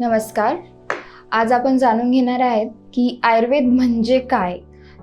नमस्कार. आज आपण जाणून घेणार आहेत की आयुर्वेद म्हणजे काय.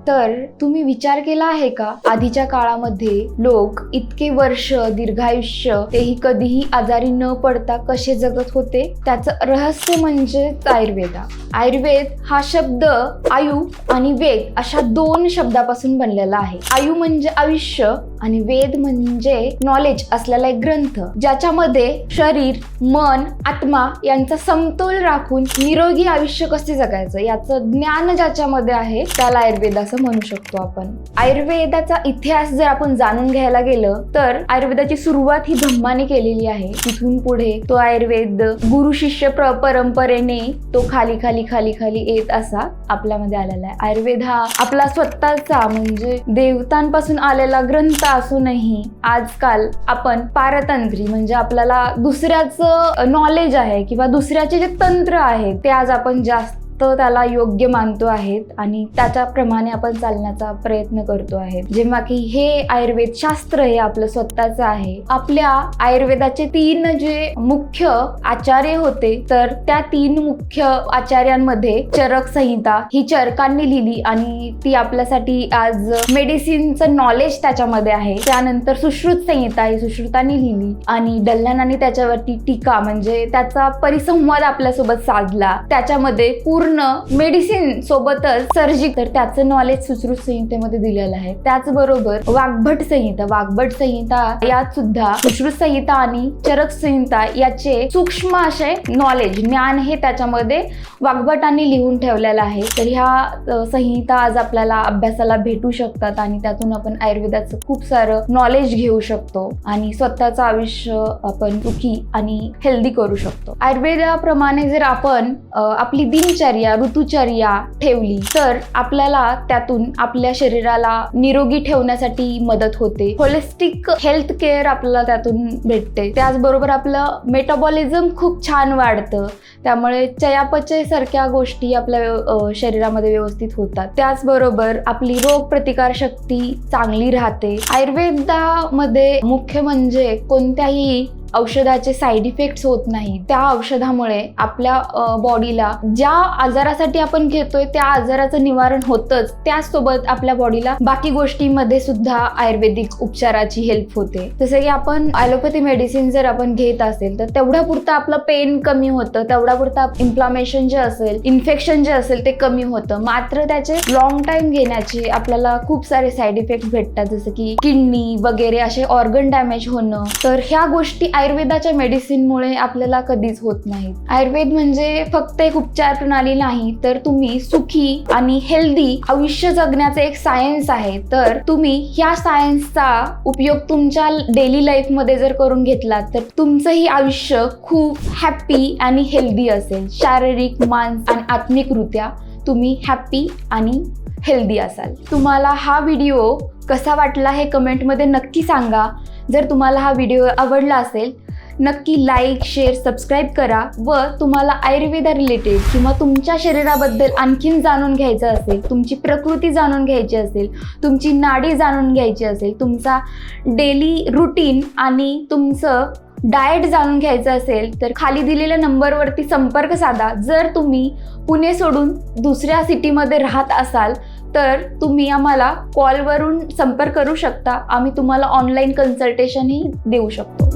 तर तुम्ही विचार केला आहे का? आधीच्या काळामध्ये लोक इतके वर्ष दीर्घायुष्य तेही कधीही आजारी न पडता कसे जगत होते? त्याचं रहस्य म्हणजे आयुर्वेदा. आयुर्वेद हा शब्द आयु आणि वेद अशा दोन शब्दापासून बनलेला आहे. आयु म्हणजे आयुष्य आणि वेद म्हणजे नॉलेज असलेला एक ग्रंथ ज्याच्यामध्ये शरीर मन आत्मा यांचा समतोल राखून निरोगी आयुष्य कसे जगायचं? याचं ज्ञान ज्याच्यामध्ये आहे त्याला आयुर्वेद असं म्हणू शकतो आपण. आयुर्वेदाचा इतिहास जर आपण जाणून घ्यायला गेलं तर आयुर्वेदाची सुरुवात ही ब्रह्माने केलेली आहे. तिथून पुढे तो आयुर्वेद गुरु शिष्य प्र परंपरेने तो खाली खाली खाली खाली येत असा आपल्यामध्ये आलेला आहे. आयुर्वेद हा आपला स्वतःचा म्हणजे देवतांपासून आलेला ग्रंथ असूनही आजकाल आपण पारतंत्री म्हणजे आपल्याला दुसऱ्याचं नॉलेज आहे किंवा दुसऱ्याचे जे तंत्र आहे ते आज आपण जास्त त्याला योग्य मानतो आहेत आणि त्याच्याप्रमाणे आपण चालण्याचा प्रयत्न करतो आहे जेव्हा की हे आयुर्वेद शास्त्र हे आपलं स्वतःचं आहे. आपल्या आयुर्वेदाचे तीन जे मुख्य आचार्य होते तर त्या तीन मुख्य आचार्यांमध्ये चरक संहिता ही चरकांनी लिहिली आणि ती आपल्यासाठी आज मेडिसिनचं नॉलेज त्याच्यामध्ये आहे. त्यानंतर सुश्रुत संहिता ही सुश्रुतांनी लिहिली आणि डल्हनाने त्याच्यावरती टीका म्हणजे त्याचा परिसंवाद आपल्यासोबत साधला. त्याच्यामध्ये पूर्ण मेडिसिन सोबतच सर्जिक तर त्याचं नॉलेज सुश्रुत संहितेमध्ये दिलेलं आहे. त्याचबरोबर वाघभट संहिता वाघभट संहिता यात सुद्धा सुश्रुत संहिता आणि चरक संहिता याचे सूक्ष्म असे नॉलेज ज्ञान हे त्याच्यामध्ये वाघभटांनी लिहून ठेवलेलं आहे. तर ह्या संहिता आज आपल्याला अभ्यासाला भेटू शकतात आणि त्यातून आपण आयुर्वेदाचं खूप सारं नॉलेज घेऊ शकतो आणि स्वतःचं आयुष्य आपण सुखी आणि हेल्दी करू शकतो. आयुर्वेदाप्रमाणे जर आपण आपली दिनचर्या ऋतुचर्या ठेवली तर आपल्याला त्यातून आपल्या शरीराला निरोगी ठेवण्यासाठी मदत होते. होलिस्टिक हेल्थ केअर आपल्याला त्यातून भेटते. त्याचबरोबर आपलं मेटाबॉलिझम खूप छान वाढतं. त्यामुळे चयापचय सारख्या गोष्टी आपल्या शरीरामध्ये व्यवस्थित होतात. त्याचबरोबर आपली रोग प्रतिकार शक्ती चांगली राहते. आयुर्वेदामध्ये मुख्य म्हणजे कोणत्याही औषधाचे साईड इफेक्ट्स होत नाही. त्या औषधामुळे आपल्या बॉडीला ज्या आजारासाठी आपण घेतोय त्या आजाराचं निवारण होतच. त्याचसोबत आपल्या बॉडीला बाकी गोष्टींमध्ये सुद्धा आयुर्वेदिक उपचाराची हेल्प होते. जसं की आपण ॲलोपॅथी मेडिसिन जर आपण घेत असेल तर तेवढ्या पुरतं आपलं पेन कमी होतं. तेवढ्या पुरतं इन्फ्लामेशन जे असेल इन्फेक्शन जे असेल ते कमी होतं. मात्र त्याचे लॉंग टाइम घेण्याचे आपल्याला खूप सारे साईड इफेक्ट भेटतात. जसं की किडनी वगैरे असे ऑर्गन डॅमेज होणं. तर ह्या गोष्टी आयुर्वेदाच्या मेडिसिनमुळे आपल्याला कधीच होत नाहीत आयुर्वेद म्हणजे फक्त एक उपचार प्रणाली नाही तर तुम्ही सुखी आणि हेल्दी आयुष्य जगण्याचे एक सायन्स आहे. तर तुम्ही ह्या सायन्सचा उपयोग तुमच्या डेली लाईफमध्ये जर करून घेतला तर तुमचंही आयुष्य खूप हॅप्पी आणि हेल्दी असेल. शारीरिक मानस आणि आत्मिकरित्या तुम्ही हॅप्पी आणि हेल्दी असाल. तुम्हाला हा व्हिडिओ कसा वाटला हे कमेंटमध्ये नक्की सांगा. जर तुम्हाला हा व्हिडिओ आवडला असेल नक्की लाईक शेअर सबस्क्राईब करा व तुम्हाला आयुर्वेदा रिलेटेड किंवा तुमच्या शरीराबद्दल आणखीन जाणून घ्यायचं असेल तुमची प्रकृती जाणून घ्यायची असेल तुमची नाडी जाणून घ्यायची असेल तुमचा डेली रुटीन आणि तुमचं डाएट जाणून घ्यायचं असेल तर खाली दिलेल्या नंबरवरती संपर्क साधा. जर तुम्ही पुणे सोडून दुसऱ्या सिटीमध्ये राहत असाल तर तुम्ही आम्हाला कॉलवरून संपर्क करू शकता. आम्ही तुम्हाला ऑनलाईन कन्सल्टेशनही देऊ शकतो.